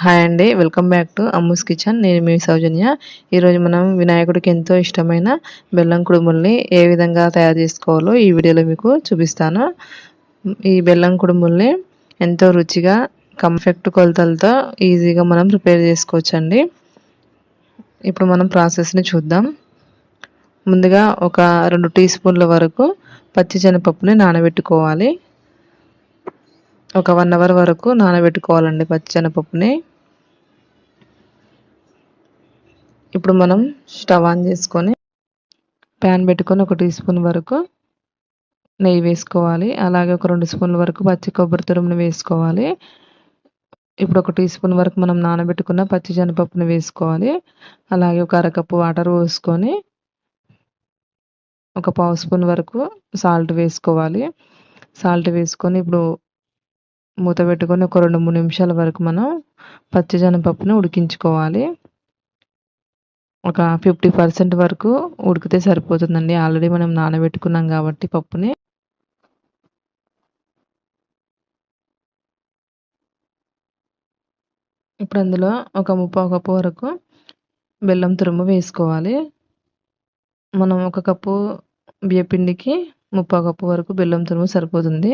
Hi అండి welcome back to Ammu's kitchen. నేను మీ సౌజన్య. ఈరోజు మనం వినాయకుడికి ఎంతో ఇష్టమైన బెల్లం కుడుముల్ని ఏ విధంగా తయారు చేసుకోవాలో ఈ వీడియోలో మీకు చూపిస్తాను. ఈ బెల్లం కుడుముల్ని ఎంతో రుచిగా కంఫెక్ట్ కొలతలతో ఈజీగా మనం ప్రిపేర్ చేసుకోవచ్చండి. ఇప్పుడు మనం ప్రాసెస్ని చూద్దాం. ముందుగా ఒక రెండు టీ స్పూన్ల వరకు పచ్చి శనగపప్పుని నానబెట్టుకోవాలి. ఒక వన్ అవర్ వరకు నానబెట్టుకోవాలండి పచ్చనపప్పుని. ఇప్పుడు మనం స్టవ్ ఆన్ చేసుకొని ప్యాన్ పెట్టుకొని ఒక టీ స్పూన్ వరకు నెయ్యి వేసుకోవాలి. అలాగే ఒక రెండు స్పూన్ల వరకు పచ్చి కొబ్బరి తురుమును వేసుకోవాలి. ఇప్పుడు ఒక టీ స్పూన్ వరకు మనం నానబెట్టుకున్న పచ్చి శనగపప్పుని వేసుకోవాలి. అలాగే ఒక అరకప్పు వాటర్ పోసుకొని ఒక పావు స్పూన్ వరకు సాల్ట్ వేసుకోవాలి. సాల్ట్ వేసుకొని ఇప్పుడు మూత పెట్టుకొని ఒక రెండు మూడు నిమిషాల వరకు మనం పచ్చిశనగపప్పుని ఉడికించుకోవాలి. ఒక ఫిఫ్టీ పర్సెంట్ వరకు ఉడికితే సరిపోతుందండి. ఆల్రెడీ మనం నానబెట్టుకున్నాం కాబట్టి పప్పుని. ఇప్పుడు అందులో ఒక ముప్పావు కప్పు వరకు బెల్లం తురుము వేసుకోవాలి. మనం ఒక కప్పు బియ్యపిండికి ముప్పావు కప్పు వరకు బెల్లం తురుము సరిపోతుంది.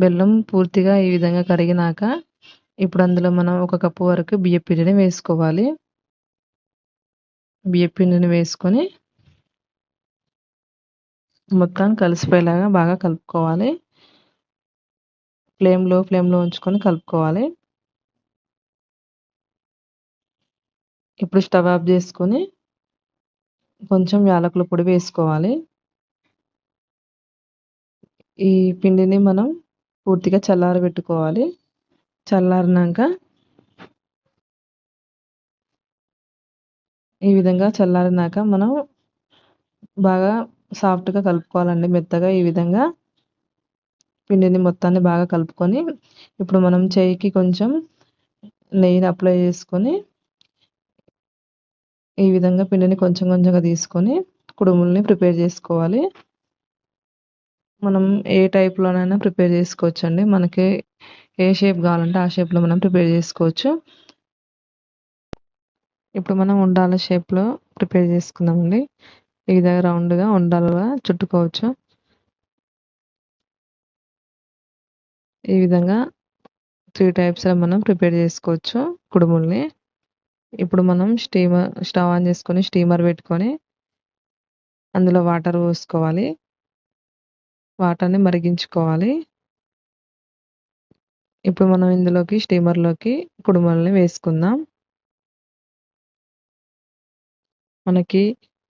బెల్లం పూర్తిగా ఈ విధంగా కరిగినాక ఇప్పుడు అందులో మనం ఒక కప్పు వరకు బియ్య పిండిని వేసుకోవాలి. బియ్య పిండిని వేసుకొని మొత్తం కలిసిపోయేలాగా బాగా కలుపుకోవాలి. ఫ్లేమ్లో ఫ్లేమ్లో ఉంచుకొని కలుపుకోవాలి. ఇప్పుడు స్టవ్ ఆఫ్ చేసుకొని కొంచెం యాలకుల పొడి వేసుకోవాలి. ఈ పిండిని మనం పూర్తిగా చల్లారబెట్టుకోవాలి. చల్లారినాక ఈ విధంగా చల్లారినాక మనం బాగా సాఫ్ట్గా కలుపుకోవాలండి. మెత్తగా ఈ విధంగా పిండిని మొత్తాన్ని బాగా కలుపుకొని ఇప్పుడు మనం చేయికి కొంచెం నెయ్యిని అప్లై చేసుకొని ఈ విధంగా పిండిని కొంచెం కొంచెంగా తీసుకొని కుడుముల్ని ప్రిపేర్ చేసుకోవాలి. మనం ఏ టైప్లోనైనా ప్రిపేర్ చేసుకోవచ్చు అండి మనకి ఏ షేప్ కావాలంటే ఆ షేప్లో మనం ప్రిపేర్ చేసుకోవచ్చు. ఇప్పుడు మనం ఉండాల షేప్లో ప్రిపేర్ చేసుకుందామండి. ఈ విధంగా రౌండ్గా ఉండాలుగా చుట్టుకోవచ్చు. ఈ విధంగా త్రీ టైప్స్లో మనం ప్రిపేర్ చేసుకోవచ్చు కుడుముల్ని. ఇప్పుడు మనం స్టీమర్ స్టవ్ ఆన్ చేసుకొని స్టీమర్ పెట్టుకొని అందులో వాటర్ పోసుకోవాలి. వాటర్ని మరిగించుకోవాలి. ఇప్పుడు మనం ఇందులోకి స్టీమర్లోకి కుడుమల్ని వేసుకుందాం. మనకి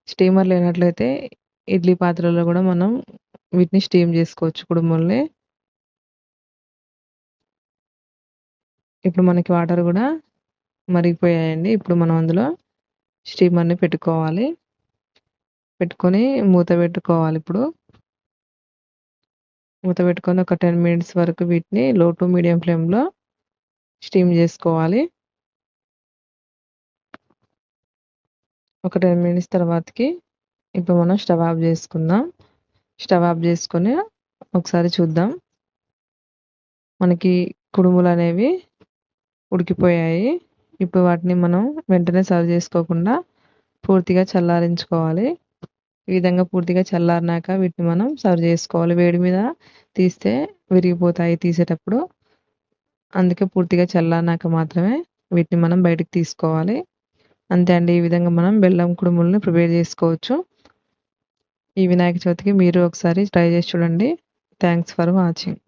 స్టీమర్ లేనట్లయితే ఇడ్లీ పాత్రలో కూడా మనం వీటిని స్టీమ్ చేసుకోవచ్చు కుడుమల్ని. ఇప్పుడు మనకి వాటర్ కూడా మరిగిపోయాయండి. ఇప్పుడు మనం అందులో స్టీమర్ని పెట్టుకోవాలి. పెట్టుకొని మూత పెట్టుకోవాలి ఇప్పుడు. మూత పెట్టుకొని ఒక టెన్ మినిట్స్ వరకు వీటిని లో టు మీడియం ఫ్లేమ్లో స్టీమ్ చేసుకోవాలి. ఒక టెన్ మినిట్స్ తర్వాతకి ఇప్పుడు మనం స్టవ్ ఆఫ్ చేసుకుందాం. స్టవ్ ఆఫ్ చేసుకొని ఒకసారి చూద్దాం. మనకి కుడుములు అనేవి ఉడికిపోయాయి. ఇప్పుడు వాటిని మనం వెంటనే సర్వ్ చేసుకోకుండా పూర్తిగా చల్లారించుకోవాలి. ఈ విధంగా పూర్తిగా చల్లారినాక వీటిని మనం సర్వ్ చేసుకోవాలి. వేడి మీద తీస్తే విరిగిపోతాయి తీసేటప్పుడు. అందుకే పూర్తిగా చల్లారినాక మాత్రమే వీటిని మనం బయటకు తీసుకోవాలి. అంతే అండి. ఈ విధంగా మనం బెల్లం కుడుములను ప్రిపేర్ చేసుకోవచ్చు. ఈ వినాయక చవితికి మీరు ఒకసారి ట్రై చేసి చూడండి. Thanks for watching.